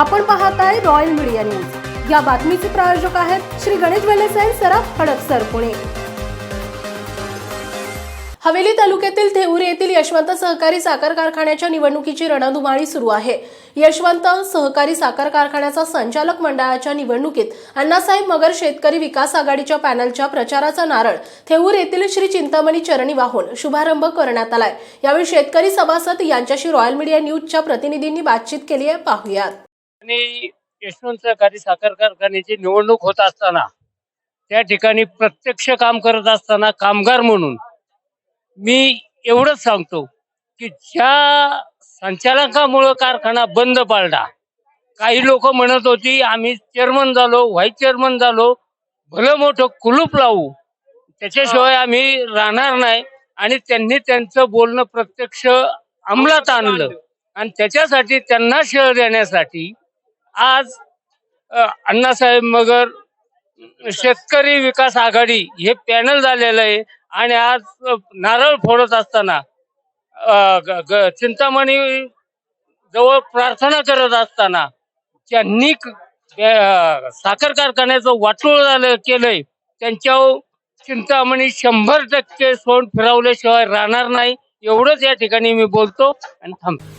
आपण पाहत आहे रॉयल मीडिया न्यूज या बातमीचे प्रायोजक आहेत श्री गणेश वेलेसाई सराफ हडपसर पुणे. हवेली तालुक्यातील थेऊर येथील यशवंत सहकारी साखर कारखान्याच्या निवडणुकीची रणधुमाळी सुरू आहे. यशवंत सहकारी साखर कारखान्याचा संचालक मंडळाच्या निवडणुकीत अण्णासाहेब मगर शेतकरी विकास आघाडीच्या पॅनलच्या प्रचाराचा नारळ थेऊर येथील श्री चिंतामणी चरणी वाहून शुभारंभ करण्यात आलाय. यावेळी शेतकरी सभासद यांच्याशी रॉयल मीडिया न्यूजच्या प्रतिनिधींनी बातचीत केली आहे. पाहुयात. आणि यशवंत सहकारी साखर कारखान्याची निवडणूक होत असताना त्या ठिकाणी प्रत्यक्ष काम करत असताना कामगार म्हणून मी एवढंच सांगतो की ज्या संचालकामुळं कारखाना बंद पाडला काही लोक म्हणत होती आम्ही चेअरमन झालो व्हाईस चेअरमन झालो भलं मोठं कुलूप लावू. त्याच्याशिवाय आम्ही राहणार नाही. आणि त्यांनी त्यांचं बोलणं प्रत्यक्ष अंमलात आणलं. आणि त्याच्यासाठी त्यांना शह देण्यासाठी आज अण्णासाहेब मगर शेतकरी विकास आघाडी हे पॅनल झालेलं आहे आणि आज नारळ फोडत असताना ग- ग- चिंतामणी जवळ प्रार्थना करत असताना त्यांनी साखर कारखान्याचं वाटोळ झालं केलंय. त्यांच्या चिंतामणी शंभर टक्के सोंड फिरवल्याशिवाय राहणार नाही. एवढंच या ठिकाणी मी बोलतो आणि थांबतो